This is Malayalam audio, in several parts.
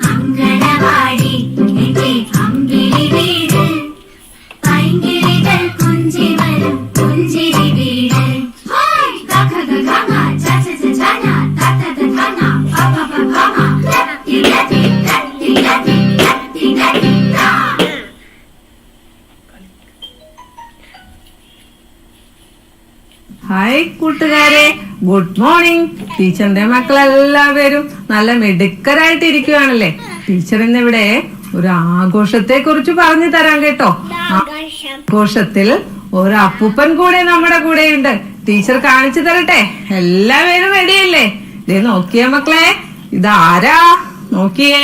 അങ്കണവാടി ഗുഡ് മോർണിംഗ് ടീച്ചറിന്റെ മക്കളെല്ലാവരും നല്ല മിടുക്കരായിട്ട് ഇരിക്കുകയാണല്ലേ ടീച്ചർ ഇന്നിവിടെ ഒരു ആഘോഷത്തെ കുറിച്ച് പറഞ്ഞു തരാം കേട്ടോ. ആഘോഷത്തിൽ ഒരു അപ്പൂപ്പൻ കൂടെ നമ്മുടെ കൂടെ ഉണ്ട് ടീച്ചർ കാണിച്ചു തരട്ടെ? എല്ലാവരും റെഡിയല്ലേ ദേ നോക്കിയേ മക്കളെ ഇതാരാ? നോക്കിയേ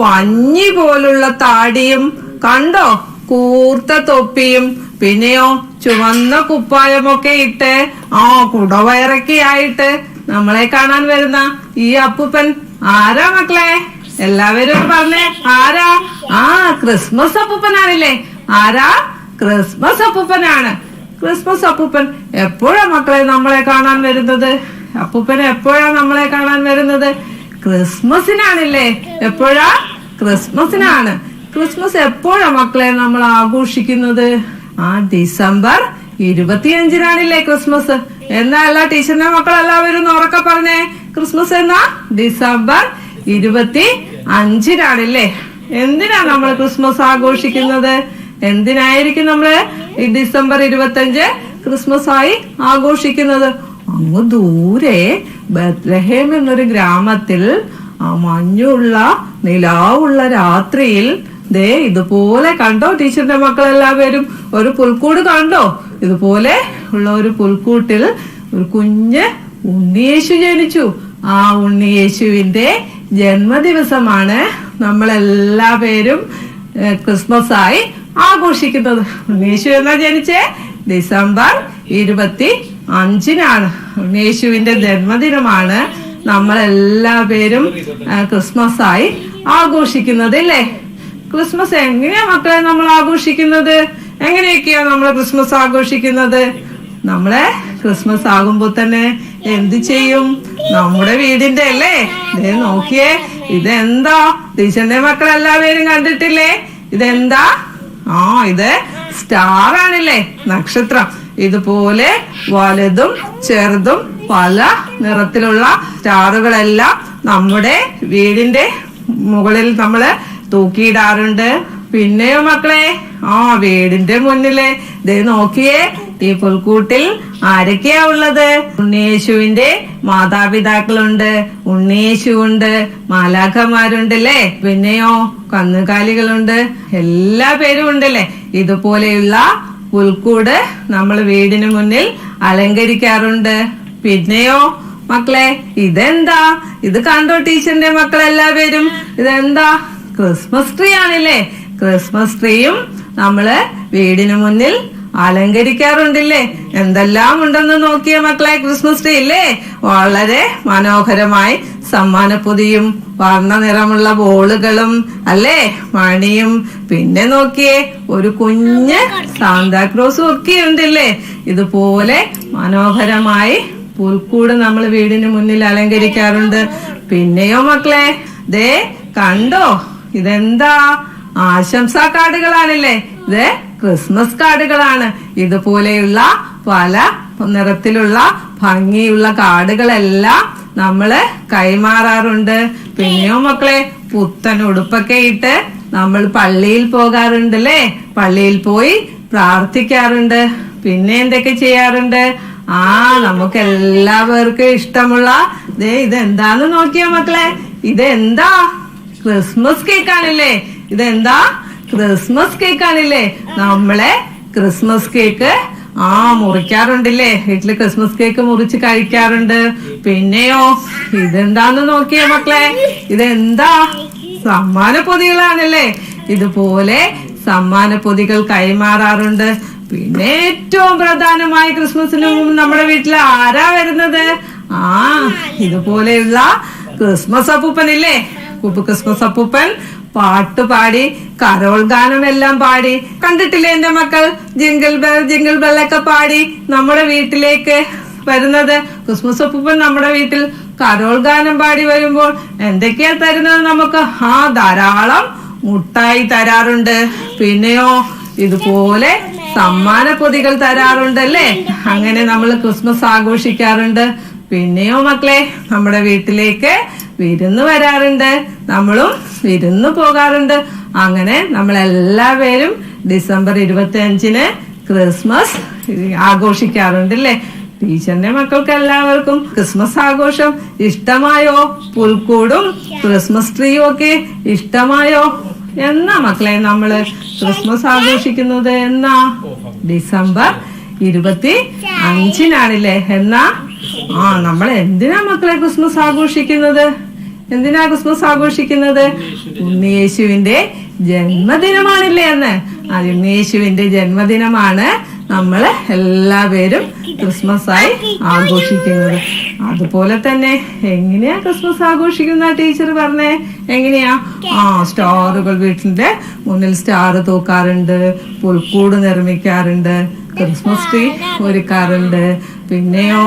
പഞ്ഞി പോലുള്ള താടിയും കണ്ടോ? കൂർത്ത തൊപ്പിയും പിന്നെയോ ചുവന്ന കുപ്പായമൊക്കെ ഇട്ട് ആ കുടവയറൊക്കെ ആയിട്ട് നമ്മളെ കാണാൻ വരുന്ന ഈ അപ്പൂപ്പൻ. ആരാ മക്കളെ? എല്ലാവരും പറഞ്ഞേ. ആരാ? ആ ക്രിസ്മസ് അപ്പൂപ്പനാണില്ലേ. ആരാ? ക്രിസ്മസ് അപ്പൂപ്പനാണ്. ക്രിസ്മസ് അപ്പൂപ്പൻ. എപ്പോഴാ മക്കളെ നമ്മളെ കാണാൻ വരുന്നത്? അപ്പൂപ്പൻ എപ്പോഴാ നമ്മളെ കാണാൻ വരുന്നത്? ക്രിസ്മസിനാണില്ലേ. എപ്പോഴാ? ക്രിസ്മസിനാണ്. ക്രിസ്മസ് എപ്പോഴാ മക്കളെ നമ്മൾ ആഘോഷിക്കുന്നത്? ആ ഡിസംബർ ഇരുപത്തിയഞ്ചിനാണില്ലേ ക്രിസ്മസ്. എന്നാ എല്ലാ ടീച്ചറിന്റെ മക്കൾ എല്ലാവരും ഉറക്കെ പറഞ്ഞേ. ക്രിസ്മസ് എന്നാ? ഡിസംബർ ഇരുപത്തി അഞ്ചിനാണല്ലേ എന്തിനാ നമ്മൾ ക്രിസ്മസ് ആഘോഷിക്കുന്നത്? എന്തിനായിരിക്കും നമ്മൾ ഈ ഡിസംബർ ഇരുപത്തഞ്ച് ക്രിസ്മസ് ആയി ആഘോഷിക്കുന്നത്? അങ്ങ് ദൂരെ ബത്ലഹേം എന്നൊരു ഗ്രാമത്തിൽ ആ മഞ്ഞുള്ള നിലാവുള്ള രാത്രിയിൽ ദേ ഇതുപോലെ കണ്ടോ? ടീച്ചറിന്റെ മക്കളെല്ലാവരും ഒരു പുൽക്കൂട് കണ്ടോ? ഇതുപോലെ ഉള്ള ഒരു പുൽക്കൂട്ടിൽ ഒരു കുഞ്ഞ് ഉണ്ണിയേശു ജനിച്ചു. ആ ഉണ്ണിയേശുവിന്റെ ജന്മദിവസമാണ് നമ്മളെല്ലാ പേരും ക്രിസ്മസ് ആയി ആഘോഷിക്കുന്നത്. ഉണ്ണിയേശു എന്നാ ജനിച്ചേ? ഡിസംബർ ഇരുപത്തി അഞ്ചിനാണ്. ഉണ്ണിയേശുവിന്റെ ജന്മദിനമാണ് നമ്മളെല്ലാ പേരും ക്രിസ്മസ് ആയി ആഘോഷിക്കുന്നത് അല്ലേ ക്രിസ്മസ് എങ്ങനെയാ മക്കളെ നമ്മൾ ആഘോഷിക്കുന്നത്? എങ്ങനെയൊക്കെയാ നമ്മൾ ക്രിസ്മസ് ആഘോഷിക്കുന്നത്? നമ്മളെ ക്രിസ്മസ് ആകുമ്പോ തന്നെ എന്ത് ചെയ്യും? നമ്മുടെ വീടിന്റെ അല്ലേ? ഇതേ നോക്കിയേ ഇതെന്താ? ടീച്ചറിന്റെ മക്കൾ എല്ലാവരും കണ്ടിട്ടില്ലേ? ഇതെന്താ? ആ ഇത് സ്റ്റാർ ആണല്ലേ നക്ഷത്രം. ഇതുപോലെ വലുതും ചെറുതും പല നിറത്തിലുള്ള സ്റ്റാറുകളെല്ലാം നമ്മുടെ വീടിന്റെ മുകളിൽ നമ്മൾ തൂക്കിയിടാറുണ്ട്. പിന്നെയോ മക്കളെ ആ വീടിന്റെ മുന്നിൽ ദേ നോക്കിയേ ഈ പുൽക്കൂട്ടിൽ ആരൊക്കെയാ ഉള്ളത്? ഉണ്ണിയേശുവിന്റെ മാതാപിതാക്കളുണ്ട്. ഉണ്ണിയേശു ഉണ്ട് മാലാഖമാരുണ്ടല്ലേ? പിന്നെയോ കന്നുകാലികളുണ്ട്. എല്ലാ പേരും ഉണ്ടല്ലേ? ഇതുപോലെയുള്ള പുൽക്കൂട് നമ്മൾ വീടിന് മുന്നിൽ അലങ്കരിക്കാറുണ്ട്. പിന്നെയോ മക്കളെ ഇതെന്താ? ഇത് കണ്ടോ ടീച്ചറിന്റെ മക്കളെല്ലാവരും? ഇതെന്താ? ക്രിസ്മസ് ട്രീ ആണല്ലേ? ക്രിസ്മസ് ട്രീയും നമ്മൾ വീടിന് മുന്നിൽ അലങ്കരിക്കാറുണ്ടല്ലേ? എന്തെല്ലാം ഉണ്ടെന്ന് നോക്കിയ മക്കളെ ക്രിസ്മസ് ട്രീ ഇല്ലേ? വളരെ മനോഹരമായി സമ്മാനപ്പൊതിയും വർണ നിറമുള്ള ബോളുകളും അല്ലേ? മണിയും. പിന്നെ നോക്കിയേ ഒരു കുഞ്ഞ് സാന്താക്രോസും ഒക്കെ ഉണ്ടല്ലേ? ഇതുപോലെ മനോഹരമായി പുൽക്കൂട് നമ്മൾ വീടിന് മുന്നിൽ അലങ്കരിക്കാറുണ്ട്. പിന്നെയോ മക്കളെ ദേ കണ്ടോ? ഇതെന്താ? ആശംസാ കാർഡുകളാണല്ലേ? ഇത് ക്രിസ്മസ് കാർഡുകളാണ്. ഇതുപോലെയുള്ള പല നിറത്തിലുള്ള ഭംഗിയുള്ള കാർഡുകളെല്ലാം നമ്മൾ കൈമാറാറുണ്ട്. പിന്നെയോ മക്കളെ പുത്തൻ ഉടുപ്പൊക്കെ ഇട്ട് നമ്മൾ പള്ളിയിൽ പോകാറുണ്ട് അല്ലേ പള്ളിയിൽ പോയി പ്രാർത്ഥിക്കാറുണ്ട്. പിന്നെ എന്തൊക്കെ ചെയ്യാറുണ്ട്? ആ നമുക്ക് എല്ലാവർക്കും ഇഷ്ടമുള്ള ദേ ഇതെന്താന്ന് നോക്കിയോ മക്കളെ? ഇതെന്താ? ക്രിസ്മസ് കേക്ക് ആണല്ലേ? ഇതെന്താ? ക്രിസ്മസ് കേക്ക് ആണല്ലേ? നമ്മളെ ക്രിസ്മസ് കേക്ക് ആ മുറിക്കാറുണ്ടല്ലേ? വീട്ടിൽ ക്രിസ്മസ് കേക്ക് മുറിച്ച് കഴിക്കാറുണ്ട്. പിന്നെയോ ഇതെന്താന്ന് നോക്കിയേ മക്കളെ? ഇതെന്താ? സമ്മാന പൊതികളാണല്ലേ ഇതുപോലെ സമ്മാന പൊതികൾ കൈമാറാറുണ്ട്. പിന്നെ ഏറ്റവും പ്രധാനമായി ക്രിസ്മസിന് നമ്മുടെ വീട്ടിൽ ആരാ വരുന്നത്? ആ ഇതുപോലെയുള്ള ക്രിസ്മസ് അപ്പൂപ്പനില്ലേ? കുപ്പ് ക്രിസ്മസ് അപ്പൂപ്പൻ പാട്ട് പാടി കരോൾ ഗാനം എല്ലാം പാടി. കണ്ടിട്ടില്ലേ എന്റെ മക്കൾ? ജിങ്കിൾ ബെൽ ജിങ്കിൾ ബെല്ലൊക്കെ പാടി നമ്മുടെ വീട്ടിലേക്ക് വരുന്നത്. ക്രിസ്മസ് അപ്പൂപ്പൻ നമ്മുടെ വീട്ടിൽ കരോൾ ഗാനം പാടി വരുമ്പോൾ എന്തൊക്കെയാ തരുന്നത് നമുക്ക്? ആ ധാരാളം മുട്ടായി തരാറുണ്ട്. പിന്നെയോ ഇതുപോലെ സമ്മാന പൊതികൾ തരാറുണ്ടല്ലേ അങ്ങനെ നമ്മൾ ക്രിസ്മസ് ആഘോഷിക്കാറുണ്ട്. പിന്നെയോ മക്കളെ നമ്മുടെ വീട്ടിലേക്ക് വിരുന്ന് വരാറുണ്ട്. നമ്മളും വിരുന്ന് പോകാറുണ്ട്. അങ്ങനെ നമ്മൾ എല്ലാവരും ഡിസംബർ ഇരുപത്തി അഞ്ചിന് ക്രിസ്മസ് ആഘോഷിക്കാറുണ്ട് അല്ലേ ടീച്ചറിന്റെ മക്കൾക്ക് എല്ലാവർക്കും ക്രിസ്മസ് ആഘോഷം ഇഷ്ടമായോ? പുൽക്കൂടും ക്രിസ്മസ് ട്രീയും ഒക്കെ ഇഷ്ടമായോ? എന്നാ മക്കളെ നമ്മൾ ക്രിസ്മസ് ആഘോഷിക്കുന്നത് എന്നാ? ഡിസംബർ ഇരുപത്തി അഞ്ചിനാണില്ലേ എന്നാ? ആ നമ്മൾ എന്തിനാ മക്കളെ ക്രിസ്മസ് ആഘോഷിക്കുന്നത്? എന്തിനാ ക്രിസ്മസ് ആഘോഷിക്കുന്നത്? ഉണ്ണിയേശുവിന്റെ ജന്മദിനമാണില്ലേ എന്ന് ആ ഉണ്ണിയേശുവിന്റെ ജന്മദിനമാണ് നമ്മൾ എല്ലാവരും ക്രിസ്മസ് ആയി ആഘോഷിക്കുന്നത്. അതുപോലെ തന്നെ എങ്ങനെയാ ക്രിസ്മസ് ആഘോഷിക്കുന്ന ടീച്ചർ പറഞ്ഞേ? എങ്ങനെയാ? ആ സ്റ്റാറുകൾ വീട്ടിന്റെ മുന്നിൽ സ്റ്റാർ തൂക്കാറുണ്ട് പുൽക്കൂട് നിർമ്മിക്കാറുണ്ട് ക്രിസ്മസ് ട്രീ ഒരുക്കാറുണ്ട്. പിന്നെയോ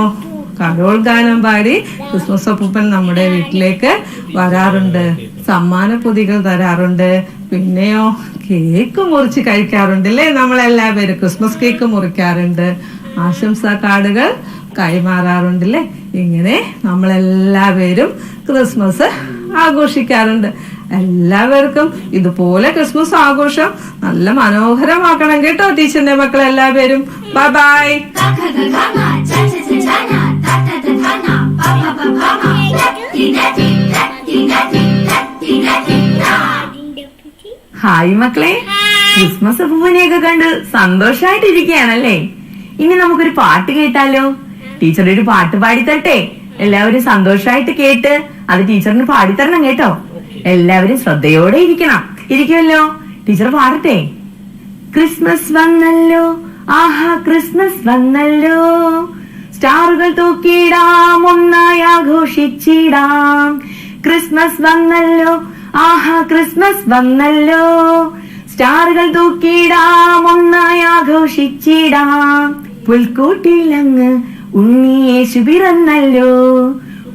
കരോൾ ഗാനം പാടി ക്രിസ്മസ് അപ്പൂപ്പൻ നമ്മുടെ വീട്ടിലേക്ക് വരാറുണ്ട്. സമ്മാന പൊതികൾ തരാറുണ്ട്. പിന്നെയോ കേക്ക് മുറിച്ച് കഴിക്കാറുണ്ട് അല്ലേ? നമ്മളെല്ലാവരും ക്രിസ്മസ് കേക്ക് മുറിക്കാറുണ്ട്. ആശംസാ കാർഡുകൾ കൈമാറാറുണ്ട് അല്ലേ? ഇങ്ങനെ നമ്മളെല്ലാവരും ക്രിസ്മസ് ആഘോഷിക്കാറുണ്ട്. എല്ലാവർക്കും ഇതുപോലെ ക്രിസ്മസ് ആഘോഷം നല്ല മനോഹരമാക്കണം കേട്ടോ ടീച്ചറിന്റെ മക്കൾ എല്ലാവരും ബൈ ബൈ ഹായ് മക്കളെ. ക്രിസ്മസ് അപ്പൂപ്പനെയൊക്കെ കണ്ട് സന്തോഷായിട്ടിരിക്കുകയാണല്ലേ? ഇനി നമുക്കൊരു പാട്ട് കേട്ടാലോ? ടീച്ചറുടെ ഒരു പാട്ട് പാടിത്തട്ടെ എല്ലാവരും സന്തോഷമായിട്ട് കേട്ട് അത് ടീച്ചറിന് പാടിത്തരണം കേട്ടോ. എല്ലാവരും ശ്രദ്ധയോടെ ഇരിക്കണം. ഇരിക്കുമല്ലോ. ടീച്ചർ പാടട്ടെ. ക്രിസ്മസ് വന്നല്ലോ. ആഹാ ക്രിസ്മസ് വന്നല്ലോ. സ്റ്റാറുകൾ തൂക്കിയിടാം ഒന്നായി ആഘോഷിച്ചിടാം. ക്രിസ്മസ് വന്നല്ലോ ആഹാ ക്രിസ്മസ് വന്നല്ലോ. സ്റ്റാറുകൾ തൂക്കിയിടാം ഒന്നായി ആഘോഷിച്ചിടാം. പുൽക്കൂട്ടിലങ്ങ് ഉണ്ണിയേശു പിറന്നല്ലോ.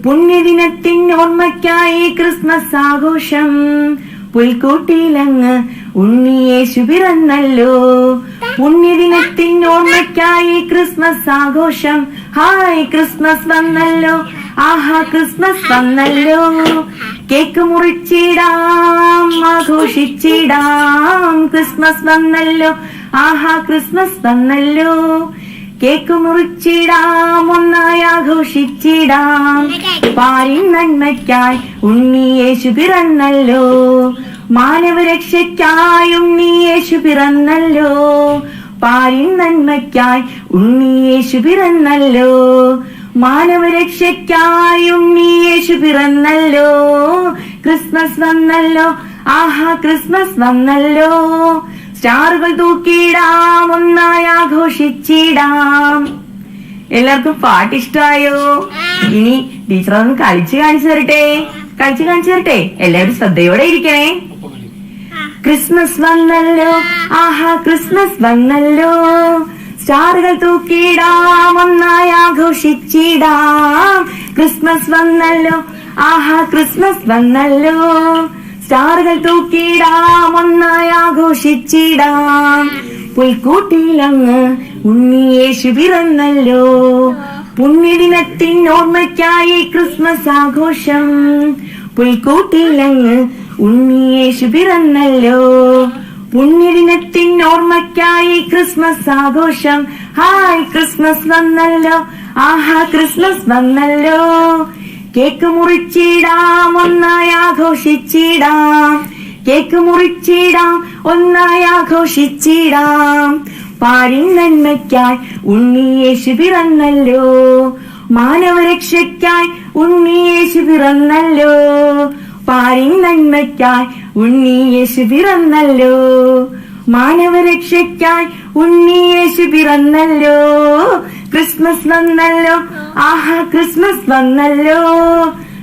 പുണ്യദിനത്തിൻ ഓർമ്മയ്ക്കായി ക്രിസ്മസ് ആഘോഷം. പുൽക്കൂട്ടിലങ്ങ് ഉണ്ണിയേശു പിറന്നല്ലോ. പുണ്യദിനത്തിൻ ഓർമ്മയ്ക്കായി ക്രിസ്മസ് ആഘോഷം. ഹായ് ക്രിസ്മസ് വന്നല്ലോ. ആഹാ ക്രിസ്മസ് വന്നല്ലോ. കേക്ക് മുറിച്ചിടാം ആഘോഷിച്ചിടാം. ക്രിസ്മസ് വന്നല്ലോ. ആഹാ ക്രിസ്മസ് വന്നല്ലോ. കേക്ക് മുറിച്ചിടാം ഒന്നായി ആഘോഷിച്ചിടാം. പാരി നന്മയ്ക്കായി ഉണ്ണിയേശു പിറന്നല്ലോ. മാനവരക്ഷയ്ക്കായി ഉണ്ണിയേശു പിറന്നല്ലോ. പാരിൻ നന്മയ്ക്കായി ഉണ്ണിയേശു പിറന്നല്ലോ. മാനവരക്ഷയ്ക്കായി ഉണ്ണിയേശു പിറന്നല്ലോ. ക്രിസ്മസ് വന്നല്ലോ. ആഹാ ക്രിസ്മസ് വന്നല്ലോ. സ്റ്റാറുകൾ തൂക്കിയിടാം ഒന്നായി ആഘോഷിച്ചിടാം. എല്ലാവർക്കും പാട്ട് ഇഷ്ടമായോ? ഇനി ടീച്ചർ ഒന്ന് കളിച്ച് കാണിച്ചു തരട്ടെ. കളിച്ച് കാണിച്ചു തരട്ടെ. എല്ലാവരും ശ്രദ്ധയോടെ ഇരിക്കണേ. ക്രിസ്മസ് വന്നല്ലോ. ആഹാ ക്രിസ്മസ് വന്നല്ലോ. സ്റ്റാറുകൾ തൂക്കിയിടാം ഒന്നായി ആഘോഷിച്ചിടാം. ക്രിസ്മസ് വന്നല്ലോ. ആഹാ ക്രിസ്മസ് വന്നല്ലോ. സ്റ്റാറുകൾ തൂക്കിയിടാം ഒന്നായി ആഘോഷിച്ചിടാം. ഉണ്ണി ഉണ്ണിയേശു പിറന്നല്ലോ. പുണ്യദിനത്തിൻ ഓർമ്മയ്ക്കായി ക്രിസ്മസ് ആഘോഷം. പുൽക്കൂട്ടിലങ്ങ് ഉണ്ണിയേശു പിറന്നല്ലോ പുണ്യദിനത്തിൻ ഓർമ്മയ്ക്കായി ക്രിസ്മസ് ആഘോഷം. ഹായ് ക്രിസ്മസ് വന്നല്ലോ. ആഹാ ക്രിസ്മസ് വന്നല്ലോ. കേക്ക് മുറിച്ചിടാം ഒന്നായി ആഘോഷിച്ചിടാം. കേക്ക് മുറിച്ചിടാം ഒന്നായി ആഘോഷിച്ചിടാം. പാരിൻ നന്മയ്ക്കായി ഉണ്ണിയേശു പിറന്നല്ലോ മാനവരക്ഷയ്ക്കായി ഉണ്ണിയേശു പിറന്നല്ലോ പാരിൻ നന്മയ്ക്കായി ഉണ്ണിയേശു പിറന്നല്ലോ. മാനവരക്ഷയ്ക്കായി ഉണ്ണിയേശു പിറന്നല്ലോ. ക്രിസ്മസ് വന്നല്ലോ. ആഹാ ക്രിസ്മസ് വന്നല്ലോ.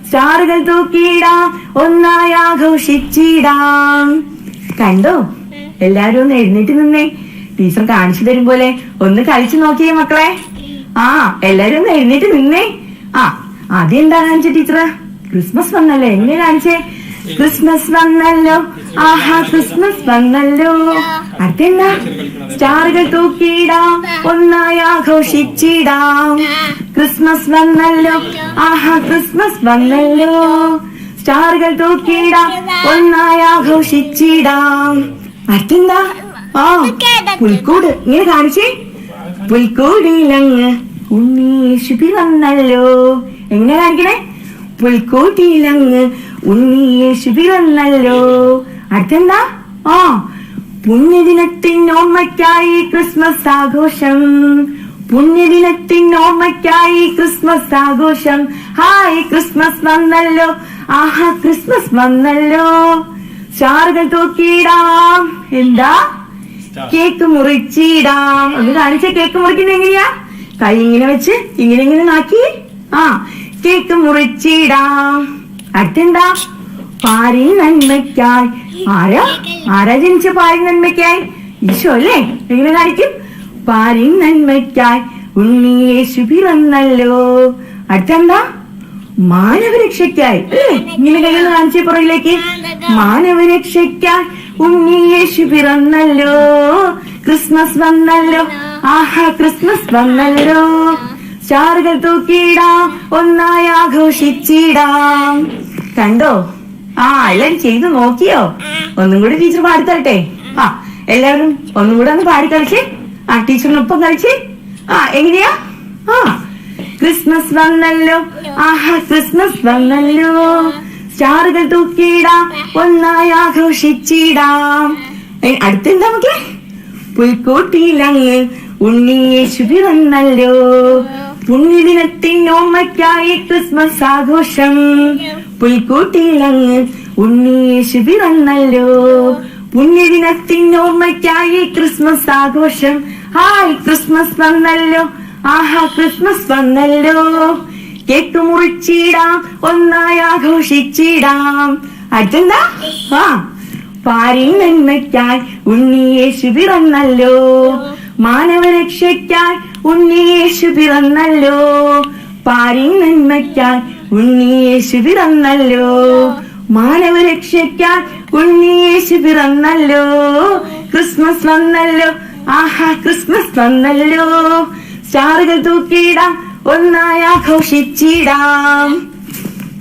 സ്റ്റാറുകൾ തൂക്കിയിടാം ഒന്നായി ആഘോഷിച്ചിടാം. കണ്ടോ? എല്ലാരും ഒന്ന് എഴുന്നേറ്റ് നിന്നേ. ടീച്ചർ കാണിച്ചു തരും പോലെ ഒന്ന് കളിച്ചു നോക്കിയേ മക്കളെ. ആ എല്ലാരും ഒന്ന് എഴുന്നേറ്റ് നിന്നേ. ആ ആദ്യം എന്താ കാണിച്ച ടീച്ചർ ക്രിസ്മസ് വന്നല്ലോ? എങ്ങനെ കാണിച്ചേ ക്രിസ്മസ് വന്നല്ലോ. ആഹാ ക്രിസ്മസ് വന്നല്ലോ. അടുത്തെന്താ? സ്റ്റാറുകൾ തൂക്കിയിടാം. ഒന്നായി ആഘോഷിച്ചിടാം. ക്രിസ്മസ് വന്നല്ലോ. ആഹാ ക്രിസ്മസ് വന്നല്ലോ. സ്റ്റാറുകൾ തൂക്കിയിടാം. ഒന്നായി ആഘോഷിച്ചിടാം. അടുത്തെന്താ? ആ പുൽക്കൂട്. ഇങ്ങനെ കാണിച്ചേ? പുൽക്കൂടിയിലങ്ങ് ഉണ്ണീശുപി വന്നല്ലോ. എങ്ങനെ കാണിക്കണേ? പുൽക്കൂട്ടിയിലങ്ങ് ഉണ്ണിയേശു പിറന്നല്ലോ അടുത്തെന്താ? ആ പുണ്യദിനത്തിൻ ഓർമ്മയ്ക്കായി ക്രിസ്മസ് ആഘോഷം. പുണ്യദിനത്തിൻ ഓർമ്മയ്ക്കായി ക്രിസ്മസ് ആഘോഷം. ഹായ് ക്രിസ്മസ് വന്നല്ലോ. ആഹാ ക്രിസ്മസ് വന്നല്ലോ. സ്റ്റാറുകൾ തൂക്കിയിടാം. എന്താ? കേക്ക് മുറിച്ചിടാം. ഒന്ന് കാണിച്ച കേക്ക് മുറിക്കുന്നത് എങ്ങനെയാ? കൈ ഇങ്ങനെ വെച്ച് ഇങ്ങനെ ഇങ്ങനെ നാക്കി. ആ കേക്ക് മുറിച്ചിടാം. അടുത്തെന്താ? പാരി നന്മയ്ക്കായി. ആരാ? ആരാ ജനിച്ച പാരി നന്മയ്ക്കായി? ഈശോ അല്ലേ? എങ്ങനെ കാണിക്കും? പാരി നന്മയ്ക്കായി. ഉണ്ണിയേശു പിറന്നല്ലോ. അടുത്തെന്താ? മാനവരക്ഷയ്ക്കായി. ഇങ്ങനെ കയ്യിൽ കാണിച്ച പുറകിലേക്ക്. മാനവരക്ഷയ്ക്കായി. ഉണ്ണിയേശു പിറന്നല്ലോ. ക്രിസ്മസ് വന്നല്ലോ. ആഹാ ക്രിസ്മസ് വന്നല്ലോ. സ്റ്റാറുകൾ തൂക്കിയിടാം ഒന്നായി ആഘോഷിച്ചിടാം. കണ്ടോ? ആ എല്ലാരും ചെയ്തു നോക്കിയോ? ഒന്നും കൂടി ടീച്ചർ പാടിത്തരട്ടെ. ആ എല്ലാവരും ഒന്നും കൂടെ ഒന്ന് പാടി കളിച്ചേ ആ ടീച്ചറിനൊപ്പം കളിച്ചേ. ആ എങ്ങനെയാ? ആ ക്രിസ്മസ് വന്നല്ലോ. ആഹാ ക്രിസ്മസ് വന്നല്ലോ. സ്റ്റാറുകൾ തൂക്കിയിടാം ഒന്നായി ആഘോഷിച്ചിടാം. അടുത്തെന്താ മക്കളെ? പുൽക്കൂട്ടിയിലങ്ങ് ഉണ്ണിയേശു പിറന്നല്ലോ പുണ്യദിനത്തിൻ ഓർമ്മയ്ക്കായി ക്രിസ്മസ് ആഘോഷം. പുൽക്കൂട്ടിയിലങ്ങ് ഉണ്ണിയേശു പിറന്നല്ലോ. പുണ്യദിനത്തിൻ ഓർമ്മയ്ക്കായി ക്രിസ്മസ് ആഘോഷം. ഹായ് ക്രിസ്മസ് വന്നല്ലോ. ആഹാ ക്രിസ്മസ് വന്നല്ലോ. കേക്ക് മുറിച്ചിടാം ഒന്നായി ആഘോഷിച്ചിടാം. അടുത്തെന്താ ആ പാരി നന്മയ്ക്കായി ഉണ്ണിയേശു പിറന്നല്ലോ. മാനവരക്ഷയ്ക്കായി ഉണ്ണിയേശു പിറന്നല്ലോ. പാരി നന്മയ്ക്കായി ഉണ്ണിയേശു പിറന്നല്ലോ. മാനവരക്ഷയ്ക്കായി ഉണ്ണിയേശു പിറന്നല്ലോ. ക്രിസ്മസ് വന്നല്ലോ. ആഹാ ക്രിസ്മസ് വന്നല്ലോ. സ്റ്റാറുകൾ തൂക്കിയിടാം ഒന്നായി ആഘോഷിച്ചിടാം.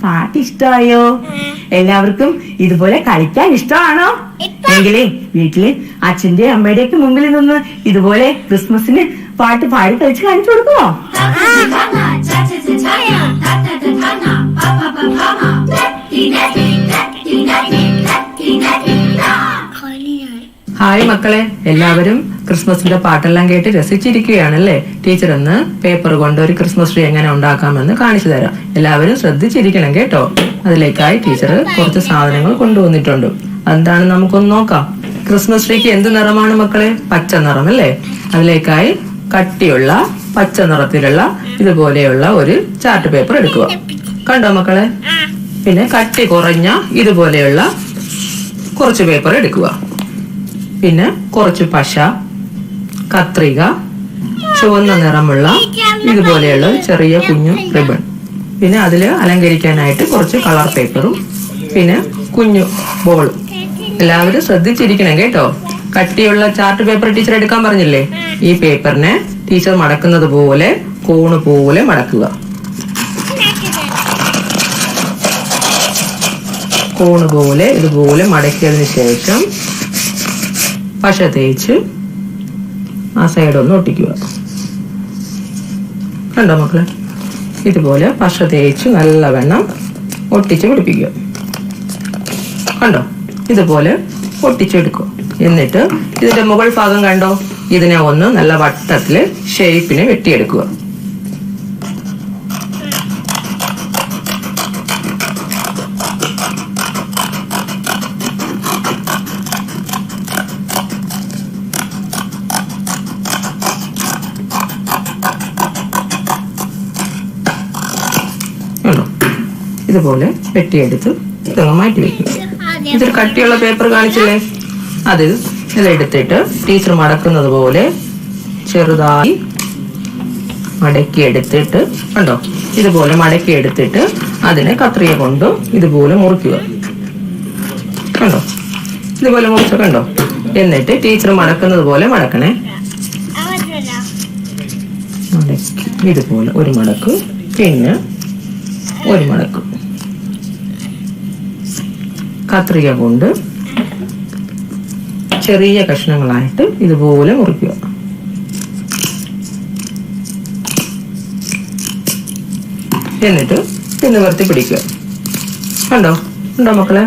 പാട്ടിഷ്ടായോ? എല്ലാവർക്കും ഇതുപോലെ കളിക്കാൻ ഇഷ്ടമാണോ? എങ്കിലേ വീട്ടിൽ അച്ഛന്റെ അമ്മയുടെ ഒക്കെ മുമ്പിൽ നിന്ന് ഇതുപോലെ ക്രിസ്മസിന് പാട്ട് പാടി കളിച്ച് കാണിച്ചു കൊടുക്കുമോ ഹായ് മക്കളെ എല്ലാവരും ക്രിസ്മസിന്റെ പാട്ടെല്ലാം കേട്ട് രസിച്ചിരിക്കുകയാണല്ലേ ടീച്ചർ ഒന്ന് പേപ്പർ കൊണ്ട് ഒരു ക്രിസ്മസ് ട്രീ എങ്ങനെ ഉണ്ടാക്കാമെന്ന് കാണിച്ചു തരാം എല്ലാവരും ശ്രദ്ധിച്ചിരിക്കണം കേട്ടോ അതിലേക്കായി ടീച്ചർ കുറച്ച് സാധനങ്ങൾ കൊണ്ടുവന്നിട്ടുണ്ട് എന്താണ് നമുക്കൊന്ന് നോക്കാം. ക്രിസ്മസ് ട്രീക്ക് എന്ത് നിറമാണ് മക്കളെ? പച്ച നിറം അല്ലേ അതിലേക്കായി കട്ടിയുള്ള പച്ച നിറത്തിലുള്ള ഇതുപോലെയുള്ള ഒരു ചാർട്ട് പേപ്പർ എടുക്കുക. കണ്ടോ മക്കളെ? പിന്നെ കട്ടി കുറഞ്ഞ ഇതുപോലെയുള്ള കുറച്ച് പേപ്പർ എടുക്കുക. പിന്നെ കുറച്ച് പശ കത്രിക ചുവന്ന നിറമുള്ള ഇതുപോലെയുള്ള ചെറിയ കുഞ്ഞു റിബൺ. പിന്നെ അതിൽ അലങ്കരിക്കാനായിട്ട് കുറച്ച് കളർ പേപ്പറും പിന്നെ കുഞ്ഞു ബോളും എല്ലാവരും ശ്രദ്ധിച്ചിരിക്കണം കേട്ടോ. കട്ടിയുള്ള ചാർട്ട് പേപ്പർ ടീച്ചർ എടുക്കാൻ പറഞ്ഞില്ലേ? ഈ പേപ്പറിനെ ടീച്ചർ മടക്കുന്നത് പോലെ കോണ് പോലെ മടക്കുക. കോണ് പോലെ ഇതുപോലെ മടക്കിയതിന് ശേഷം പശ തേച്ച് ആ സൈഡ് ഒന്ന് ഒട്ടിക്കുക. കണ്ടോ മക്കളെ? ഇതുപോലെ പശ തേച്ച് നല്ലവണ്ണം ഒട്ടിച്ച് പിടിപ്പിക്കുക. കണ്ടോ? ഇതുപോലെ പൊട്ടിച്ചെടുക്കും. എന്നിട്ട് ഇതിന്റെ മുകൾ ഭാഗം കണ്ടോ? ഇതിനെ ഒന്ന് നല്ല വട്ടത്തിൽ ഷേപ്പിന് വെട്ടിയെടുക്കുക. ഇതുപോലെ വെട്ടിയെടുത്ത് മാറ്റി വെക്കും. ഇതൊരു കട്ടിയുള്ള പേപ്പർ കാണിച്ചില്ലേ? അത് ഇതെടുത്തിട്ട് ടീച്ചർ മടക്കുന്നത് പോലെ ചെറുതായി മടക്കി എടുത്തിട്ട് കണ്ടോ? ഇതുപോലെ മടക്കി എടുത്തിട്ട് അതിനെ കത്രിയ കൊണ്ട് ഇതുപോലെ മുറിക്കുക. കണ്ടോ? ഇതുപോലെ മുറിച്ച കണ്ടോ? എന്നിട്ട് ടീച്ചർ മടക്കുന്നത് പോലെ മടക്കണേ. മടക്കി ഇതുപോലെ ഒരു മടക്ക് പിന്നെ ഒരു മടക്ക്. കത്രിക കൊണ്ട് ചെറിയ കഷ്ണങ്ങളായിട്ട് ഇതുപോലെ മുറിക്കുക. എന്നിട്ട് നിവർത്തി പിടിക്കുക. കണ്ടോ? ഉണ്ടോ മക്കളെ?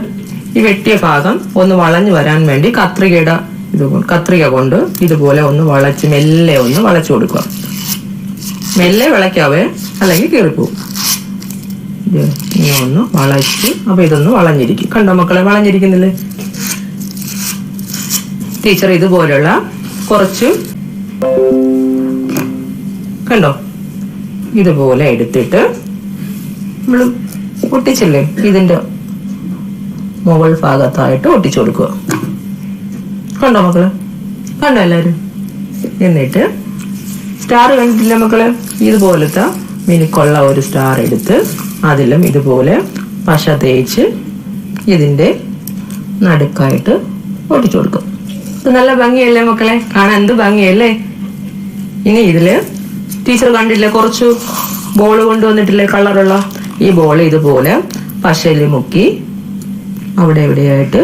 ഈ വെട്ടിയ ഭാഗം ഒന്ന് വളഞ്ഞു വരാൻ വേണ്ടി കത്രികയുടെ ഇത് കത്രിക കൊണ്ട് ഇതുപോലെ ഒന്ന് വളച്ച് മെല്ലെ ഒന്ന് വളച്ചു കൊടുക്കുക. മെല്ലെ വിളയ്ക്കാവേ അല്ലെങ്കിൽ കീറിപ്പോവും. ഇത് ഇങ്ങനെ ഒന്ന് വളച്ച്. അപ്പൊ ഇതൊന്ന് വളഞ്ഞിരിക്കും. കണ്ടോ മക്കളെ വളഞ്ഞിരിക്കുന്നില്ലേ? ടീച്ചർ ഇതുപോലുള്ള കുറച്ച് കണ്ടോ? ഇതുപോലെ എടുത്തിട്ട് നമ്മൾ ഒട്ടിച്ചില്ലേ? ഇതിന്റെ മുകൾ ഭാഗത്തായിട്ട് ഒട്ടിച്ചു കൊടുക്കുക. കണ്ടോ മക്കൾ? കണ്ടോ എല്ലാരും എന്നിട്ട് സ്റ്റാർ കണ്ടിട്ടില്ല മക്കൾ? ഇതുപോലത്തെ മിനുക്കുള്ള ഒരു സ്റ്റാർ എടുത്ത് അതിലും ഇതുപോലെ പശ തേച്ച് ഇതിന്റെ നടുക്കായിട്ട് ഒട്ടിച്ചു കൊടുക്കും. നല്ല ഭംഗിയല്ലേ മക്കളെ? കാണാൻ എന്ത് ഭംഗിയല്ലേ? ഇനി ഇതിൽ ടീച്ചർ കണ്ടില്ലേ? കുറച്ച് ബോൾ കൊണ്ടുവന്നിട്ടില്ലേ കളറുള്ള ഈ ബോൾ ഇതുപോലെ പശയിൽ മുക്കി അവിടെ എവിടെയായിട്ട്